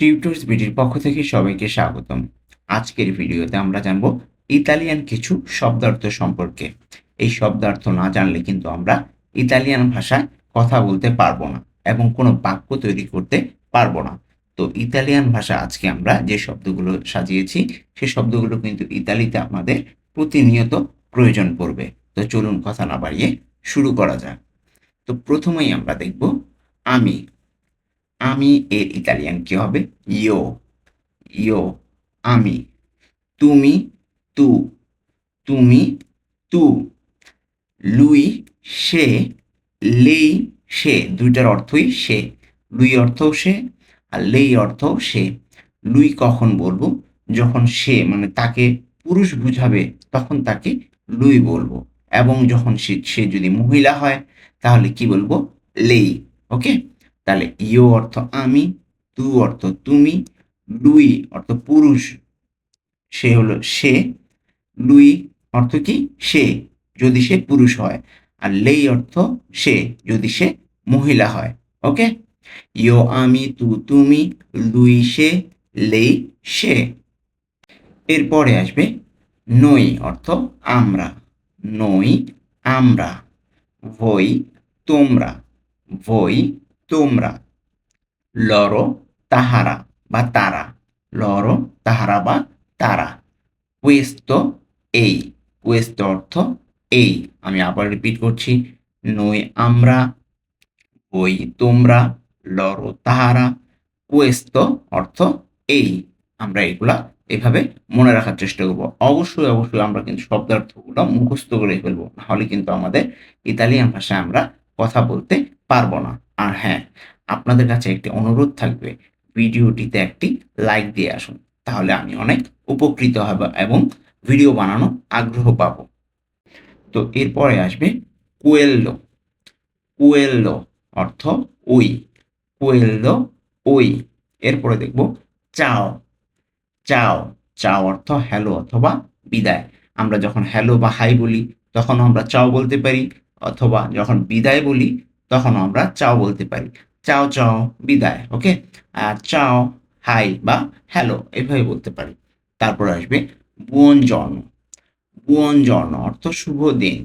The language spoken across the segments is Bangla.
টিউটর্স বিডির পক্ষ থেকে সবাইকে স্বাগতম। আজকের ভিডিওতে আমরা জানব ইতালিয়ান কিছু শব্দার্থ সম্পর্কে। এই শব্দার্থ না জানলে কিন্তু আমরা ইতালিয়ান ভাষায় কথা বলতে পারব না এবং কোনো বাক্য তৈরি করতে পারব না। তো ইতালিয়ান ভাষা আজকে আমরা যে শব্দগুলো সাজিয়েছি, সে শব্দগুলো কিন্তু ইতালিতে আমাদের প্রতিনিয়ত প্রয়োজন পড়বে। তো চলুন কথা না বাড়িয়ে শুরু করা যাক। তো প্রথমেই আমরা দেখব, আমি আমি এর ইতালিয়ান, কি হবে? ইয়ো। ইয়ো, আমি। তুমি, তু। তুমি, তু। লুই, সে, লেই, সে। দুইটার অর্থই সে। লুই অর্থ সে আর লেই অর্থ সে। লুই কখন বলব? যখন সে মানে তাকে পুরুষ বুঝাবে, তখন তাকে লুই বলব। এবং যখন সে সে যদি মহিলা হয়, তাহলে কি বলব? লেই, ওকে? তাহলে ইও অর্থ আমি, তু অর্থ তুমি, লুই অর্থ পুরুষ। সে হলো সে, লুই অর্থ কি? সে, যদি সে পুরুষ হয়। আর লেই অর্থ সে, যদি সে মহিলা হয়। ওকে? ইও আমি, তু তুমি, লুই সে, লেই সে। এরপরে আসবে নই অর্থ আমরা। নই আমরা। ভই তোমরা। ভই তোমরা, লরো তাহারা বা তারা, লরো তাহারা বা তারা। কুয়েস্তো এই, কুয়েস্তো অর্থ এই। আমি আবার রিপিট করছি, নই আমরা ওই তোমরা, লরো তাহারা, কুয়েস্তো অর্থ এই। আমরা এগুলা এভাবে মনে রাখার চেষ্টা করব। অবশ্যই অবশ্যই আমরা কিন্তু শব্দার্থগুলো মুখস্থ করে ফেলব, নাহলে কিন্তু আমাদের ইতালিয়ান ভাষায় আমরা কথা বলতে পারব না। আর হ্যাঁ আপনাদের কাছে একটি অনুরোধ থাকবে, ভিডিওটিতে একটি লাইক দিয়ে আসুন। তাহলে আমি অনেক উপকৃত হব এবং ভিডিও বানানো আগ্রহ পাব। তো এরপরে আসবে কুয়েল্লো কুয়েল্লো অর্থ ওই। কুয়েল্লো ওই। এরপরে দেখব চাও। চাও। চাও অর্থ হ্যালো অথবা বিদায়। আমরা যখন হ্যালো বা হাই বলি, তখন আমরা চাও বলতে পারি, অথবা যখন বিদায় বলি তখন আমরা চাও বলতে পারি। চাও চাও, বিদায় ওকে আর চাও হাই বা হ্যালো এভাবে বলতে পারি। তারপর আসবে বুয়ন জন্ম বুয়ন জন্ম অর্থ শুভ দিন।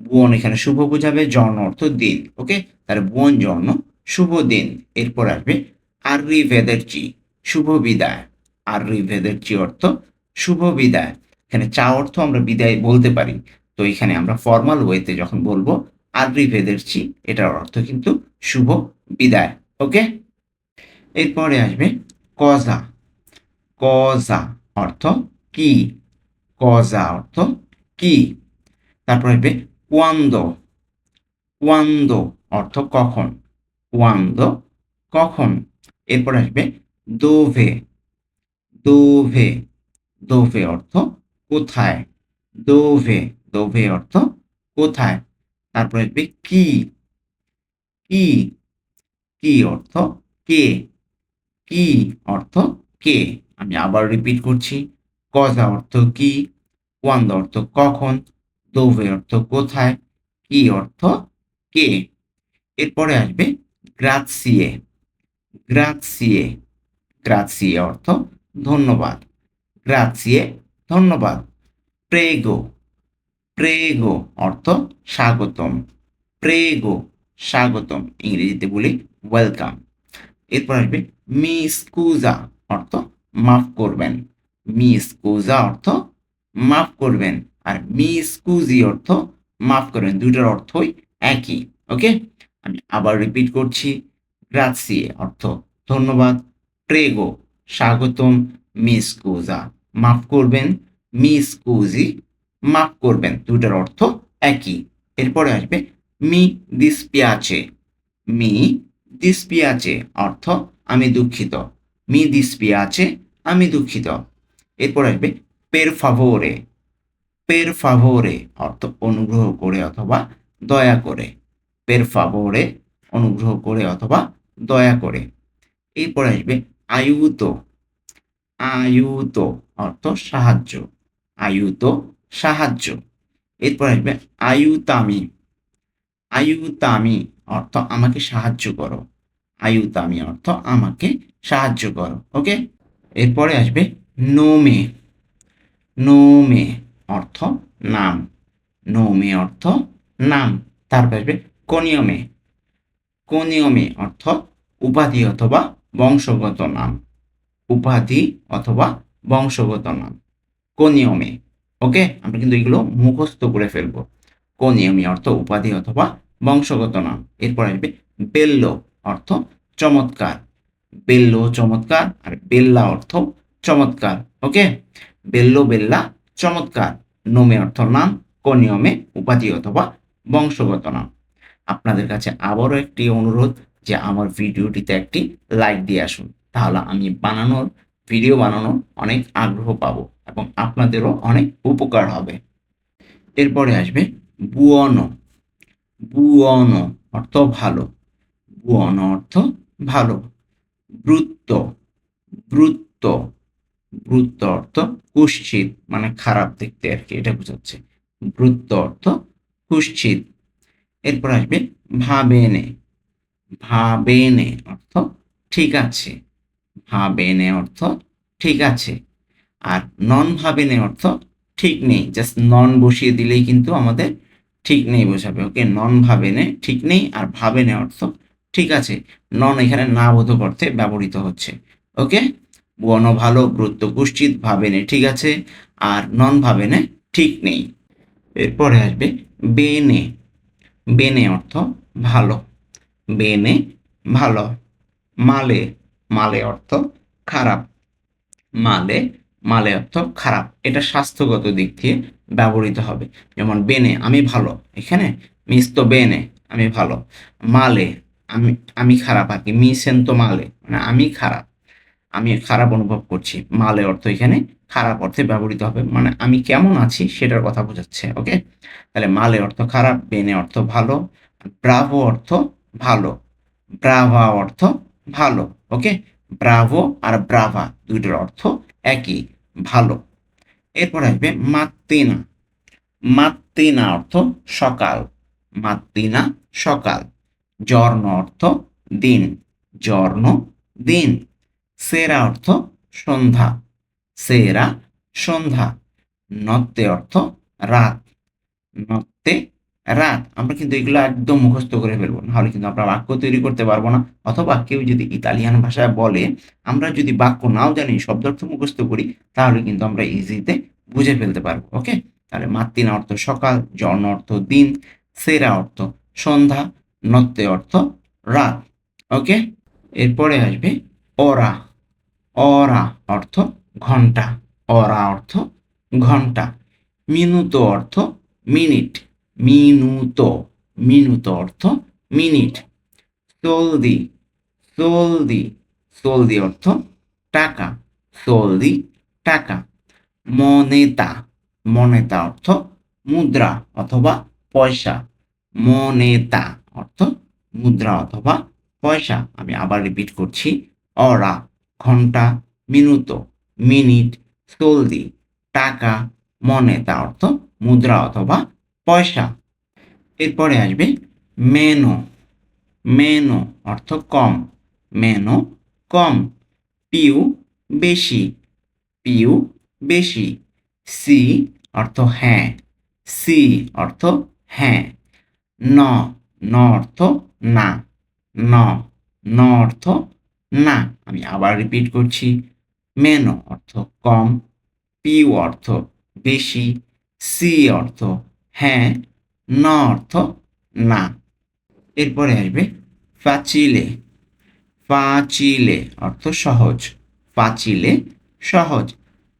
বুয়ন এখানে শুভ বোঝাবে জন্ম অর্থ দিন ওকে তাহলে বুয়ন জন্ম শুভ দিন। এরপর আসবে আর্রি ভেদেরচি শুভ বিদায়। আর্রি ভেদেরচি অর্থ শুভ বিদায়। এখানে চা অর্থ আমরা বিদায় বলতে পারি। তো এখানে আমরা ফর্মাল ওয়েতে যখন বলব আর্রি ভেদেরচি এটার অর্থ কিন্তু শুভ বিদায়, ওকে? এরপরে আসবে কজা। কজা অর্থ কি? কজা অর্থ কি? তারপর আসবে কোয়ান্দো। কোয়ান্দো অর্থ কখন? কোয়ান্দো কখন? এরপর আসবে দোভে। দোভে। দোভে অর্থ কোথায়? দোভে। দোভে অর্থ কোথায়? তারপর আসবে কি? কি? কি অর্থ কে কি অর্থ কে আমি আবার রিপিট করছি। কজা অর্থ কি? কোয়ান্দ অর্থ কখন? দোভে অর্থ কোথায়? কি অর্থ কে এরপরে আসবে গ্রাৎসিয়ে। গ্রাৎসিয়ে। গ্রাৎসিয়ে অর্থ ধন্যবাদ। গ্রাৎসিয়ে ধন্যবাদ। প্রেগো। প্রেগো অর্থ স্বাগতম। প্রেগো স্বাগতম, ইংরেজিতে বলি ওয়েলকাম এরপর আসবে মি স্কুজা অর্থ মাফ করবেন। মি স্কুজা অর্থ মাফ করবেন আর মি স্কুজি অর্থ মাফ করবেন। দুইটার অর্থই একই, ওকে? আমি আবার রিপিট করছি। গ্রাসিয়ে অর্থ ধন্যবাদ। প্রেগো স্বাগতম মি স্কুজা মাফ করবেন। মি স্কুজি মাফ করবেন দুটার অর্থ একই। এরপরে আসবে মি দিসপিয়াচে। মি দিসপিয়াচে অর্থ আমি দুঃখিত। মি দিসপিয়াচে আমি দুঃখিত। এরপর আসবে পের ফাভোরে। পের ফাভোরে অর্থ অনুগ্রহ করে অথবা দয়া করে। পের ফাভোরে অনুগ্রহ করে অথবা দয়া করে। এরপর আসবে আয়ুত। আয়ুত অর্থ সাহায্য। আয়ুত সাহায্য। এরপর আসবে আয়ুতামি। আয়ুতামি অর্থ আমাকে সাহায্য করো। আয়ুতামি অর্থ আমাকে সাহায্য করো, ওকে? এরপরে আসবে নোমে। নোমে অর্থ নাম। নোমে অর্থ নাম। তারপর আসবে কনিয়মে। কনিয়মে অর্থ উপাধি অথবা বংশগত নাম। উপাধি অথবা বংশগত নাম। কনিয়মে। ওকে? আমরা কিন্তু এগুলো মুখস্থ করে ফেলব। কনিয়মে অর্থ উপাধি অথবা বংশগত নাম। এরপর আসবে বেল্লো অর্থ চমৎকার। বেল্লো চমৎকার আর বেল্লা অর্থ চমৎকার, ওকে? বেল্লো, বেল্লা চমৎকার। নোমে অর্থ নাম কনিয়মে উপাধি অথবা বংশগত নাম। আপনাদের কাছে আবারও একটি অনুরোধ যে আমার ভিডিওটিতে একটি লাইক দিয়ে আসুন। তাহলে আমি বানানোর, ভিডিও বানানোর অনেক আগ্রহ পাবো। এবং আপনাদেরও অনেক উপকার হবে। এরপরে আসবে বুয়নো। বুয়নো অর্থ ভালো। বুয়নো অর্থ ভালো। বৃত্ত বৃত্ত বৃত্ত অর্থ কুশ্চিত মানে খারাপ দেখতে আর কি, এটা বোঝাচ্ছে। বৃত্ত অর্থ কুশ্চিত। এরপর আসবে ভাবেনে। ভাবেনে অর্থ ঠিক আছে। ভাবেনে অর্থ ঠিক আছে। আর নন ভাবেনে অর্থ ঠিক নেই। জাস্ট নন বসিয়ে দিলেই কিন্তু আমাদের ঠিক নেই বোঝাবে। ওকে নন ভাবেনে ঠিক নেই আর ভাবেনে অর্থ ঠিক আছে। নন এখানে না বোধক অর্থে ব্যবহৃত হচ্ছে। ওকে বন ভালো গুরুত্ব কুশ্চিত ভাবেনে ঠিক আছে আর নন ভাবেনে ঠিক নেই। এরপরে আসবে বেনে। বেনে অর্থ ভালো। বেনে ভালো। মালে। মালে অর্থ খারাপ। মালে মালে অর্থ খারাপ। এটা স্বাস্থ্যগত দিক দিয়ে ব্যবহৃত হবে। যেমন বেনে, আমি ভালো। এখানে মিস তো বেনে, আমি ভালো। মালে, আমি আমি খারাপ আর কি। মিসেন তো মালে মানে আমি খারাপ। আমি খারাপ অনুভব করছি। মালে অর্থ এখানে খারাপ অর্থে ব্যবহৃত হবে। মানে আমি কেমন আছি সেটার কথা বোঝাচ্ছে ওকে তাহলে মালে অর্থ খারাপ, বেনে অর্থ ভালো, ব্রাভো অর্থ ভালো, ব্রাভা অর্থ ভালো ওকে ব্রাভো আর ব্রাভা দুইটার অর্থ একই, ভালো। এরপর আসবে মাত্তিনা মাত্তিনা অর্থ সকাল। মাত্তিনা সকাল। জর্ণ অর্থ দিন। জর্ণ দিন। সেরা অর্থ সন্ধ্যা। সেরা সন্ধ্যা। নত্তে অর্থ রাত। নত্তে রাত, আমরা কিন্তু এগুলো একদম মুখস্থ করে ফেলব নাহলে কিন্তু আমরা বাক্য তৈরি করতে পারব না। অথবা কেউ যদি ইতালিয়ান ভাষায় বলে, আমরা যদি বাক্য নাও জানি শব্দার্থ মুখস্থ করি, তাহলে কিন্তু আমরা ইজিতে বুঝে ফেলতে পারব ওকে তাহলে মাতৃনা অর্থ সকাল জর্ণ অর্থ দিন, সেরা অর্থ সন্ধ্যা, নত্তে অর্থ রাত ওকে এরপরে আসবে অরা। অরা অর্থ ঘণ্টা, অরা অর্থ ঘণ্টা। মিনুতো অর্থ মিনিট। মিনুতো মিনুত অর্থ মিনিট সলদি সলদি সলদি অর্থ টাকা সলদি টাকা মনেতা মনেতা অর্থ মুদ্রা অথবা পয়সা মনেতা অর্থ মুদ্রা অথবা পয়সা আমি আবার রিপিট করছি অরা ঘণ্টা মিনুত মিনিট সলদি টাকা মনেতা অর্থ মুদ্রা অথবা পয়সা। এরপরে আসবে মেনো। মেনো অর্থ কম। মেনো কম। পিউ বেশি। পিউ বেশি। সি অর্থ হ্যাঁ। সি অর্থ হ্যাঁ। ন। ন অর্থ না। ন। ন অর্থ না। আমি আবার রিপিট করছি। মেনো অর্থ কম। পিউ অর্থ বেশি। সি অর্থ হ্যাঁ ন অর্থ না। এরপরে আসবে ফাচিলে। ফাচিলে অর্থ সহজ। ফাচিলে সহজ।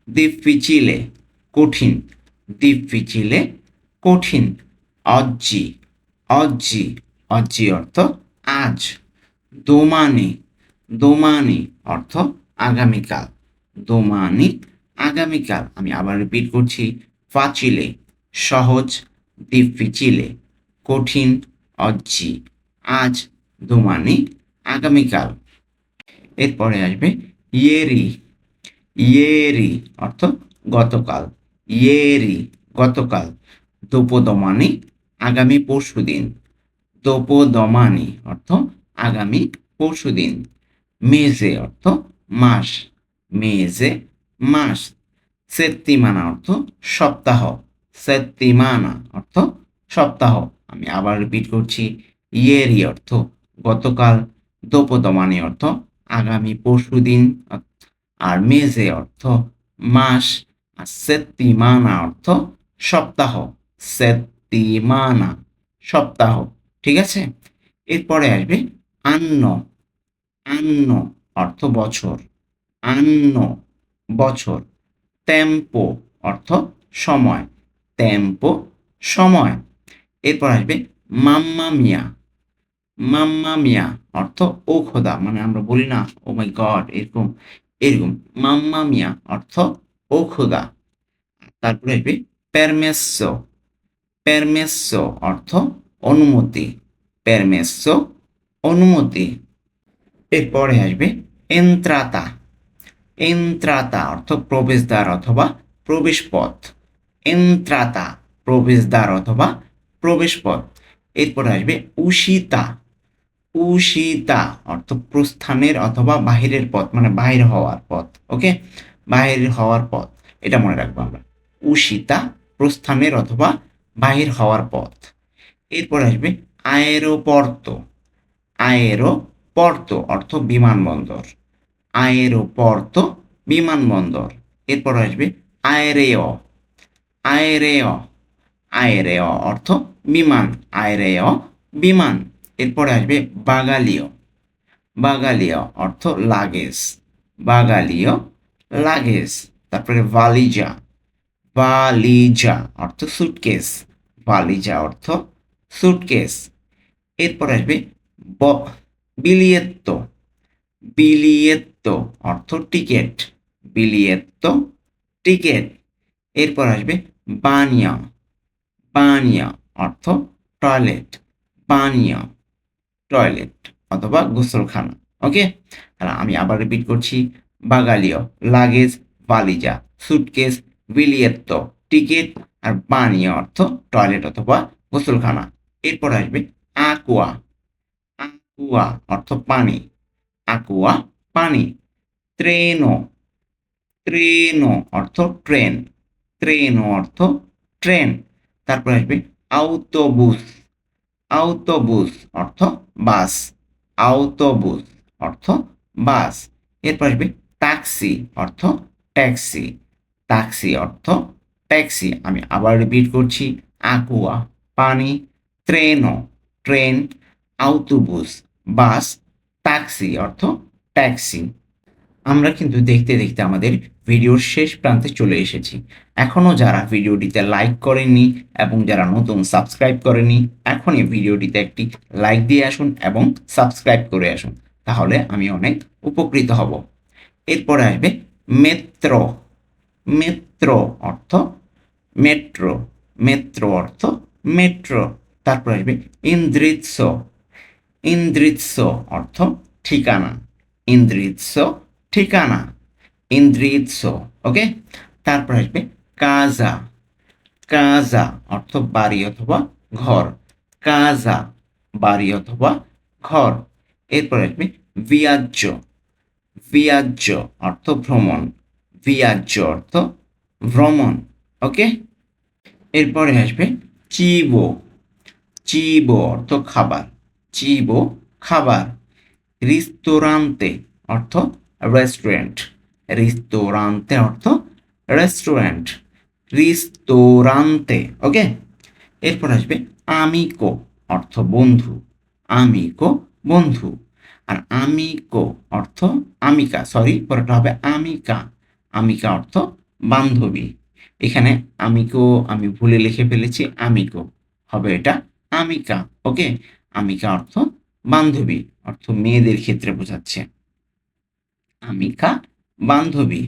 দিফিচিলে কঠিন। দিফিচিলে কঠিন। অজ্জি। অজ্জি। অজ্জি অর্থ আজ। দোমানি। দোমানি অর্থ আগামীকাল। দোমানি আগামীকাল। আমি আবার রিপিট করছি। ফাচিলে। সহজ দিফিচিলে কঠিন অজ্জি আজ দোমানি আগামীকাল। এরপরে আসবে ইয়েরি। ইয়েরি অর্থ গতকাল। ইয়েরি গতকাল। দোপদমানি আগামী পরশু দিন। দোপদমানি অর্থ আগামী পরশু দিন। মেজে অর্থ মাস। মেজে মাস। সেত্তিমানা অর্থ সপ্তাহ। সেত্তিমানা, অর্থ সপ্তাহ। আমি আবার রিপিট করছি ইয়েরি অর্থ গতকাল দোপদমানি অর্থ আগামী পরশুদিন আর মেজে অর্থ মাস, আর সেত্তিমানা অর্থ সপ্তাহ। সেত্তিমানা, সপ্তাহ, ঠিক আছে? এরপরে আসবে আন্ন আন্ন অর্থ বছর, আন্ন বছর। টেম্পো অর্থ সময়। টেম্পো সময়। এরপর আসবে মাম্মা মিয়া। মাম্মা মিয়া অর্থ ও খোদা মানে আমরা বলি না, ও মাই গড এরকম এরকম। মাম্মা মিয়া অর্থ ও খোদা। তারপরে আসবে পেরমেসো পেরমেসো অর্থ অনুমতি। পেরমেসো অনুমতি। এরপরে আসবে এন্ত্রাতা এন্ত্রাতা অর্থ প্রবেশদ্বার অথবা প্রবেশপথ। এন্ত্রাতা প্রবেশদ্বার অথবা প্রবেশপথ। এরপরে আসবে উশিতা। উশিতা অর্থ প্রস্থানের অথবা বাহিরের পথ মানে বাহির হওয়ার পথ, ওকে? বাহির হওয়ার পথ, এটা মনে রাখব আমরা। উশিতা প্রস্থানের অথবা বাহির হওয়ার পথ। এরপর আসবে আয়েরোপর্ত। আয়েরোপর্ত অর্থ বিমানবন্দর। আয়েরোপর্ত বিমানবন্দর। এরপর আসবে আয়েরেয়। আয়েরেয় আয়েরেয় অর্থ বিমান। আয়েরেয় বিমান। এরপরে আসবে বাগালীয়। বাগালীয় অর্থ লাগেজ। বাগালীয় লাগেজ। তারপরে বালিজা। বালিজা অর্থ সুটকেস বালিজা অর্থ সুটকেস এরপর আসবে ব বিলিয়েত্ত। বিলিয়েত্ত অর্থ টিকেট বিলিয়েত্ত টিকেট এরপর আসবে বানিয়া বানিয়া অর্থ টয়লেট বানিয়া টয়লেট অথবা গোসলখানা ওকে তাহলে আমি আবার রিপিট করছি বাগালীয় লাগেজ বালিজা সুটকেস বিলিয়েত্ত টিকিট আর বানিয়া অর্থ টয়লেট অথবা গোসলখানা। এরপর আসবে আকুয়া আকুয়া অর্থ পানি আকুয়া পানি ট্রেনো ট্রেনো অর্থ ট্রেন ট্রেনো অর্থ ট্রেন। তারপর আসবে আউটোবুস আউটোবুস অর্থ বাস আউটোবুস অর্থ বাস এরপর আসবে ট্যাক্সি অর্থ ট্যাক্সি ট্যাক্সি অর্থ ট্যাক্সি আমি আবার রিপিট করছি আকুয়া পানি ট্রেনও ট্রেন আউটোবুস বাস ট্যাক্সি অর্থ ট্যাক্সি আমরা কিন্তু দেখতে দেখতে আমাদের ভিডিওর শেষ প্রান্তে চলে এসেছি। এখনও যারা ভিডিওটিতে লাইক করেননি এবং যারা নতুন সাবস্ক্রাইব করেনি এখনই ভিডিওটিতে একটি লাইক দিয়ে আসুন এবং সাবস্ক্রাইব করে আসুন। তাহলে আমি অনেক উপকৃত হব। এরপরে আসবে মেত্র মেট্রো অর্থ মেট্রো মেট্রো অর্থ মেট্রো তারপর আসবে ইন্দ্রিৎস। ইন্দ্রিৎস অর্থ ঠিকানা। ইন্দ্রিৎস ঠিকানা ইন্দ্রিৎস ওকে তারপর আসবে কাজা। কাজা অর্থ বাড়ি অথবা ঘর। কাজা বাড়ি অথবা ঘর। এরপর আসবে বিয়াজ্য। বিয়াজ্য অর্থ ভ্রমণ। বিয়াজ্য অর্থ ভ্রমণ ওকে এরপরে আসবে চিবো। চিবো অর্থ খাবার। চিবো খাবার। রিস্তোরান্তে অর্থ রেস্টুরেন্ট রিস্তোরান্তে অর্থ রেস্টুরেন্ট রিস্তোরান্তে ওকে এরপর আসবে আমিকো অর্থ বন্ধু। আমিকো বন্ধু। আর আমিকো অর্থ আমিকা সরি পরেটা হবে আমিকা আমিকা অর্থ বান্ধবী। এখানে আমিকো আমি ভুলে লিখে ফেলেছি আমিকো হবে এটা আমিকা ওকে আমিকা অর্থ বান্ধবী, অর্থ মেয়েদের ক্ষেত্রে বোঝাচ্ছে। আমিকা বান্ধবী।